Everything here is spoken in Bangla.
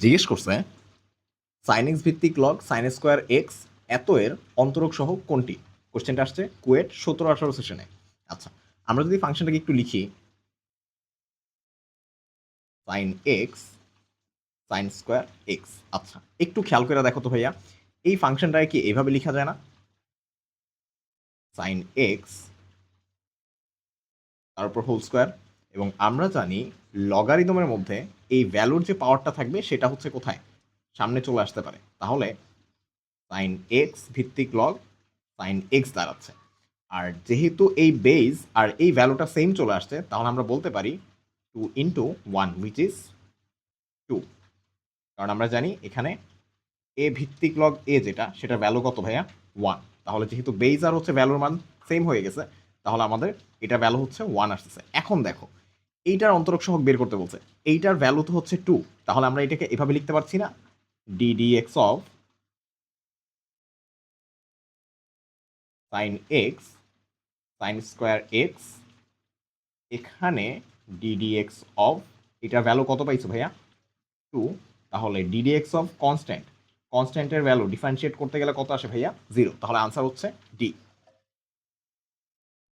জিজ্ঞেস করছে সাইন এক্স ভিত্তিক লগ সাইন স্কোয়ার এক্স এত এর অন্তরক সহ কোনটি? কোশ্চেনটা আসছে কুয়েট সতেরো আঠারো সেশনে আচ্ছা আমরা যদি ফাংশনটাকে একটু লিখি sine x sine square x আচ্ছা একটু খেয়াল করে দেখো তো ভাইয়া, এই ফাংশনটাকে কি এভাবে লেখা যায় না? সাইন এক্স তারপর হোল স্কোয়ার এবং আমরা জানি লগারিদমের মধ্যে এই ভ্যালুর যে পাওয়ারটা থাকবে সেটা হচ্ছে কোথায়? সামনে চলে আসতে পারে। তাহলে সাইন এক্স ভিত্তিক লগ সাইন এক্স দাঁড়াচ্ছে। আর যেহেতু এই বেজ আর এই ভ্যালুটা সেম চলে আসছে, তাহলে আমরা বলতে পারি two into one which is two কারণ আমরা জানি এখানে এ ভিত্তিক লগ এ যেটা, সেটার ভ্যালু কত ভাইয়া? ওয়ান তাহলে যেহেতু বেজ আর হচ্ছে ভ্যালুর মান সেম হয়ে গেছে, তাহলে আমাদের এটা ভ্যালু হচ্ছে ওয়ান আসতেছে এখন দেখো এইটার অন্তরক সহগ বের করতে বলছে। এইটার ভ্যালু তো হচ্ছে টু তাহলে আমরা এটাকে এভাবে লিখতে পারছি না? D d x of sine x sine square x এখানে ডিডিএক্স অফ এটার ভ্যালু কত পাইছো ভাইয়া? টু তাহলে d d x of constant কনস্ট্যান্টের value differentiate করতে গেলে কত আসে ভাইয়া? জিরো তাহলে আনসার হচ্ছে ডি